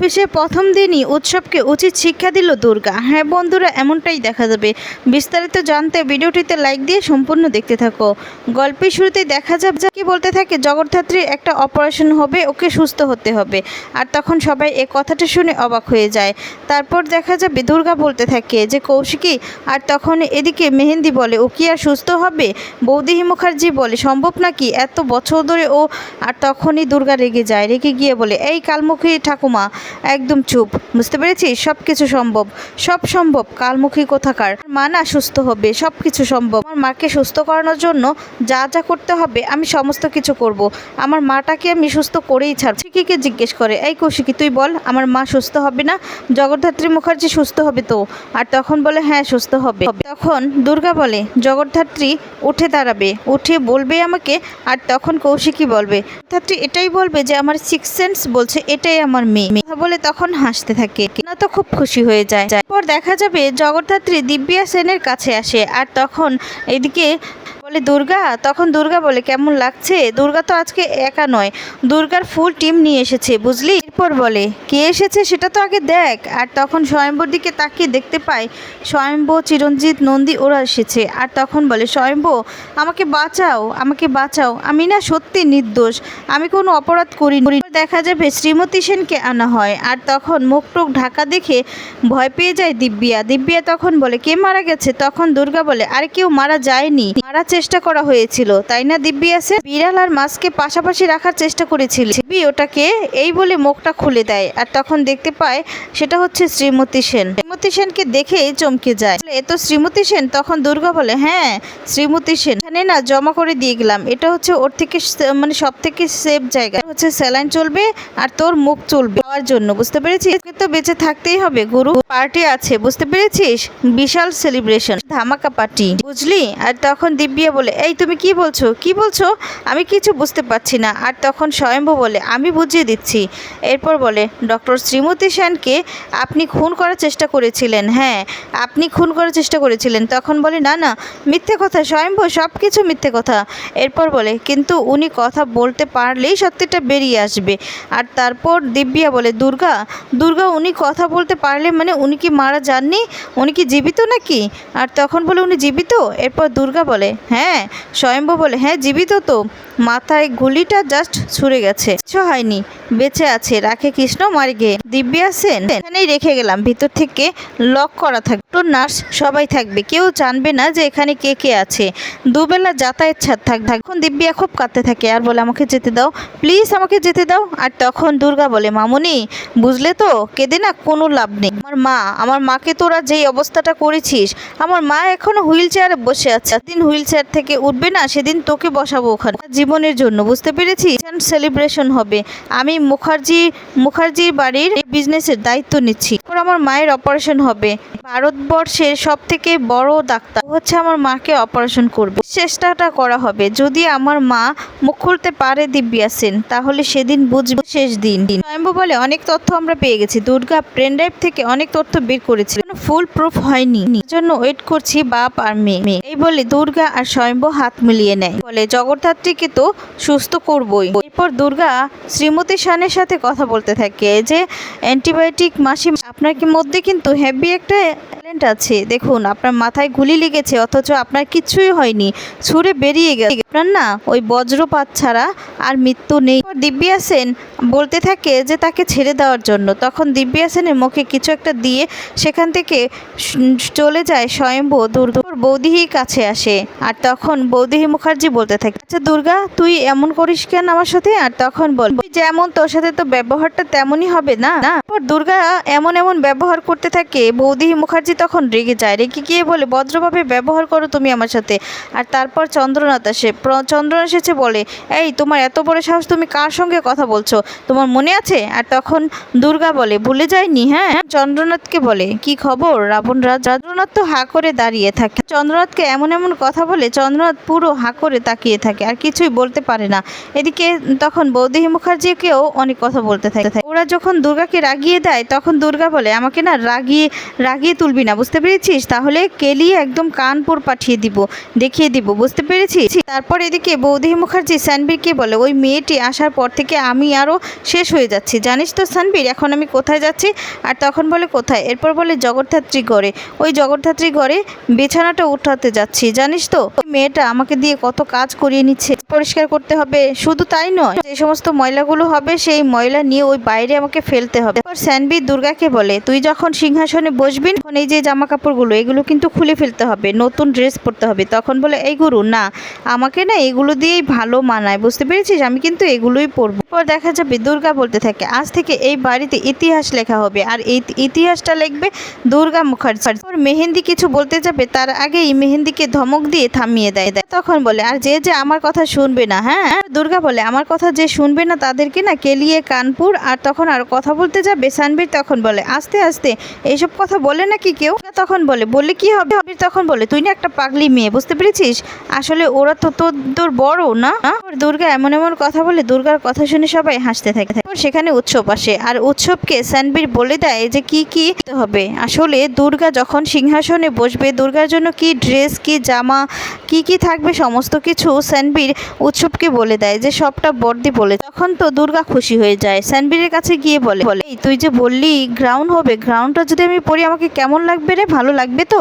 অফিসে প্রথম দিনই উৎসবকে উচিত শিক্ষা দিল দুর্গা। হ্যাঁ বন্ধুরা, এমনটাই দেখা যাবে। বিস্তারিত জানতে ভিডিওটিতে লাইক দিয়ে সম্পূর্ণ দেখতে থাকো। গল্পের শুরুতেই দেখা যাবে কি বলতে থাকে। জগদ্ধাত্রীর একটা অপারেশন হবে, ওকে সুস্থ হতে হবে। আর তখন সবাই এ কথাটা শুনে অবাক হয়ে যায়। তারপর দেখা যাবে দুর্গা বলতে থাকে যে, কৌশিকী, আর তখন এদিকে মেহেন্দি বলে, ও কি আর সুস্থ হবে? বৌদিহি মুখার্জি বলে, সম্ভব নাকি? এত বছর ধরে ও, আর তখনই দুর্গা রেগে যায়। রেগে গিয়ে বলে, এই কালমুখী ঠাকুমা একদম চুপ। বুঝতে পেরেছিস? সব কিছু সম্ভব। সব সম্ভব। কালমুখী কোথাকার? মা না সুস্থ হবে। সব কিছু সম্ভব। আমার মাকে সুস্থ করানোর জন্য যা যা করতে হবে আমি সমস্ত কিছু করব। আমার মাটাকে আমি সুস্থ করেই ছাড়ব। শিকিকে জিজ্ঞেস করে, এই কৌশিকি, তুই বল, আমার মা সুস্থ হবে না? জগদ্ধাত্রী মুখার্জি সুস্থ হবে তো? আর তখন বলে হ্যাঁ সুস্থ হবে। তখন দুর্গা বলে, জগদ্ধাত্রী উঠে দাঁড়াবে, উঠে বলবে আমাকে, আর তখন কৌশিকী বলবে, জগদ্ধাত্রী এটাই বলবে যে আমার সিক্স সেন্স বলছে, এটাই আমার মেয়ে। বলে, তখন হাসতে থাকে। না তো খুব খুশি হয়ে যায়। পর দেখা যাবে জগদ্ধাত্রী দিব্যা সেনের কাছে আসে। আর তখন এদিকে বলে, দুর্গা, তখন দুর্গা বলে, কেমন লাগছে? দুর্গা তো আজকে একা নয়। দুর্গার ফুল টিম নিয়ে এসেছে, বুঝলি? এরপর বলে, কে এসেছে সেটা তো আগে দেখ। আর তখন স্বয়ম্বর দিকে তাকিয়ে দেখতে পায়, স্বয়ম্ভ, চিরঞ্জিত, নন্দী, ওরা এসেছে। আর তখন বলে, স্বয়ম্ভ, আমাকে বাঁচাও আমাকে বাঁচাও। আমি না সত্যি নির্দোষ। আমি কোনো অপরাধ করিনি। দেখা যাবে শ্রীমতী সেনকে আনা হয়। আর তখন মুখ টুক ঢাকা দেখে ভয় পেয়ে যায় দিব্যা দিব্যা তখন বলে, কে মারা গেছে? তখন দুর্গা বলে, আর কেউ মারা যায়নি। মারার চেষ্টা করা হয়েছিল, তাই না দিব্যি সে বিড়াল আর মাছকে পাশাপাশি রাখার চেষ্টা করেছিল। ওটাকে এই বলে মুখটা খুলে দেয়। আর তখন দেখতে পায় সেটা হচ্ছে শ্রীমতী সেন। শ্রীমতী সেনকে দেখেই চমকে যায়। বলে, এ তো শ্রীমতী সেন? তখন দুর্গা বলে হ্যাঁ শ্রীমতী সেন। এখানে না জমা করে দিয়ে গেলাম। এটা হচ্ছে ওর থেকে মানে সব থেকে সেফ জায়গা। হচ্ছে স্যালাইন চলবে আর তোর মুখ চলবে হওয়ার জন্য। বুঝতে পেরেছিস? তো বেঁচে থাকতেই হবে গুরু। পার্টি আছে বুঝতে পেরেছিস? বিশাল সেলিব্রেশন ধামাকা পার্টি বুঝলি? আর তখন দিব্যা বলে এই তুমি কি বলছো? কি বলছো? আমি কিছু বুঝতে পারছি না। আর তখন স্বয়ম্ভু বলে আমি বুঝিয়ে দিচ্ছি। এরপর বলে, ডক্টর শ্রীমতী সেনকে আপনি খুন করার চেষ্টা করেছিলেন। হ্যাঁ আপনি খুন করার চেষ্টা করেছিলেন। তখন বলে, না না, মিথ্যে কথা, স্বয়ম্ভু সব কিছু মিথ্যে কথা। এরপর বলে, কিন্তু উনি কথা বলতে পারলেই সত্যিটা বেরিয়ে আসবে। আর তারপর দিব্যা বলে, দুর্গা দুর্গা উনি কথা বলতে পারলে মানে উনি কি মারা যাননি? উনি কি জীবিত নাকি? আর তখন বলে, উনি জীবিত? এরপর দুর্গা বলে হ্যাঁ। স্বয়ম্ভু বলে হ্যাঁ জীবিত তো। মাথায় গুলিটা জাস্ট ছুঁড়ে গেছে। কিছু হয়নি। বেঁচে আছে রাখে কৃষ্ণ মারি গিয়ে দিব্যা সেন, এখানেই রেখে গেলাম। ভিতর থেকে লক করা থাকবে তো নার্স সবাই থাকবে। কেউ জানবে না যে এখানে কে কে আছে। দুবেলা যাতায়াত ছাদ থাক এখন দিব্যা খুব কাঁদতে থাকে। আর বলে, আমাকে যেতে দাও। প্লিজ আমাকে যেতে দাও। আর তখন দুর্গা বলে, মামুনি, বুঝলে তো? কেঁদে না কোনো লাভ নেই। আমার মা, আমার মাকে তোরা যেই অবস্থাটা করেছিস, আমার মা এখনও হুইল চেয়ারে বসে আছে। দিন হুইল চেয়ার থেকে উঠবে না, সেদিন তোকে বসাবো ওখানে। আমার জীবনের জন্য, বুঝতে পেরেছি? সেলিব্রেশন হবে। আমি মুখার্জি, মুখার্জির বাড়ির বিজনেসের দায়িত্ব নিচ্ছি। এরপর আমার মায়ের অপারেশন হবে। ভারতবর্ষের সব থেকে বড় ডাক্তার হচ্ছে আমার মাকে অপারেশন করবে। চেষ্টাটা করা হবে। যদি আমার মা মুখ খুলতে পারে দিব্যা সেন, তাহলে সেদিন বুঝব শেষ দিন। স্বয়ম্ভু বলে অনেক তথ্য আমরা পেয়ে গেছি। দুর্গা পেন ড্রাইভ থেকে অনেক তথ্য বের করেছিল ফুল প্রুফ হয়নি। জন্য ওয়েট করছি বাপ আর মেয়ে মেয়ে। এই বলে দুর্গা আর স্বয়ম্ভু হাত মিলিয়ে নেয়। বলে জগদ্ধাত্রীকে তো সুস্থ করবই। এরপর দুর্গা শ্রীমতী শানের সাথে কথা বলতে থাকে যে, অ্যান্টিবায়োটিক মাসি, আপনার কি মধ্যে কিন্তু হেভি একটা ট্যালেন্ট আছে। দেখুন, আপনার মাথায় গুলি লেগেছে, অথচ আপনার কিছুই হয়নি। ছুঁড়ে বেরিয়ে গেছে। আপনার না, ওই বজ্রপাত ছাড়া আর মৃত্যু নেই। দিব্যা সেন বলতে থাকে যে, তাকে ছেড়ে দেওয়ার জন্য। তখন দিব্যা সেনের মুখে কিছু একটা দিয়ে সেখান থেকে চলে যায় স্বয়ম্ভু দুর্গর বৌদিহির কাছে আসে। আর তখন বৌদিহি মুখার্জি বলতে থাকে আচ্ছা দুর্গা, তুই এমন করিস কেন আমার সাথে? আর তখন বল, "তুই যেমন তোর সাথে তো ব্যবহারটা তেমনই হবে না। না দুর্গা এমন এমন ব্যবহার করতে থাকে, বৌদিহি মুখার্জি তখন রেগে যায়। রেগে গিয়ে বলে, ভদ্রভাবে ব্যবহার করো তুমি আমার সাথে। আর তারপর চন্দ্রনাথ আসে। চন্দ্রনাথ এসেছে বলে, এই, তোমার এত বড় সাহস, তুমি কার সঙ্গে কথা বলছো? তোমার মনে আছে? আর তখন দুর্গা বলে, ভুলে যায়নি হ্যাঁ? চন্দ্রনাথকে বলে, কি খবর রাবণ চন্দ্রনাথ তো হা করে দাঁড়িয়ে থাকে। চন্দ্রনাথকে এমন এমন কথা বলে, চন্দ্রনাথ পুরো হা করে তাকিয়ে থাকে, আর কিছুই বলতে পারে না। এদিকে তখন বৌদিহি মুখার্জিকেও অনেক কথা বলতে থাকে। ওরা যখন দুর্গাকে রাগিয়ে দেয়, তখন দুর্গা বলে, আমাকে না রাগিয়ে রাগিয়ে তুলবি না। না, বুঝতে পেরেছিস? তাহলে কেলিয়ে একদম কানপুর পাঠিয়ে দিব, দেখিয়ে দিব, বুঝতে পেরেছিস? তারপর এদিকে বৌদি মুখার্জি সানবীরকে বলে, ওই মেয়েটি আসার পর থেকে আমি আরও শেষ হয়ে যাচ্ছি। জানিস তো সানবীর, এখন আমি কোথায় যাচ্ছি? আর তখন বলে, কোথায়? এরপর বলে, জগদ্ধাত্রী ঘরে। ওই জগদ্ধাত্রী ঘরে বিছানাটা উঠাতে যাচ্ছি, জানিস তো? মেয়েটা আমাকে দিয়ে কত কাজ করিয়ে নিচ্ছে। পরিষ্কার করতে হবে, শুধু তাই নয়, যে সমস্ত ময়লাগুলো হবে, সেই ময়লা নিয়ে ওই বাইরে আমাকে ফেলতে হবে। এরপর স্যানবীর দুর্গাকে বলে, তুই যখন সিংহাসনে বসবি, তখন এই যে জামা কাপড়গুলো এগুলো কিন্তু খুলে ফেলতে হবে, নতুন ড্রেস পরতে হবে। তখন বলে, এই গুরু, না, আমাকে না এগুলো দিয়েই ভালো মানায়, বুঝতে পেরেছিস? আমি কিন্তু এগুলোই পরবো। পর দেখা যাবে, দুর্গা বলতে থাকে, আজ থেকে এই বাড়িতে ইতিহাস লেখা হবে, আর এই ইতিহাসটা লিখবে দুর্গা মুখার্জি। ওর মেহেন্দি কিছু বলতে যাবে, তার আগেই মেহেন্দিকে ধমক দিয়ে থামিয়ে দেয়। দেয় তখন বলে, আর যে যে আমার কথা শুনবে না হ্যাঁ দুর্গা বলে, আমার কথা যে শুনবে না, তাদেরকে না কেলিয়ে কানপুর, আর তখন আর কথা বলতে যাবে সানবীর? তখন বলে, আস্তে আস্তে এইসব কথা বলে নাকি কেউ তখন বলে, বললে কি হবে? সানবীর তখন বলে, তুই না একটা পাগলি মেয়ে, বুঝতে পেরেছিস? আসলে ওরা তো তোর তোর বড়, না? দুর্গা এমন এমন কথা বলে, দুর্গার কথা শুনে সবাই হাসতে থাকে। সেখানে উৎসব আসে, আর উৎসবকে সানবীর বলে দেয় যে, কি কি হবে? আসলে দুর্গা যখন সিংহাসনে বসবে, দুর্গার জন্য কি ড্রেস, কি জামা, কি কি থাকবে, সমস্ত কিছু সানবীর উৎসবকে বলে দেয়, যে সবটা বর্দি বলে। তখন তো দুর্গা খুশি হয়ে যায় সানবীরের কাছে গিয়ে বলে বলে তুই যে বললি গ্রাউন্ড হবে গ্রাউন্ডটা যদি আমি পড়ি, আমাকে কেমন লাগবে রে? ভালো লাগবে তো?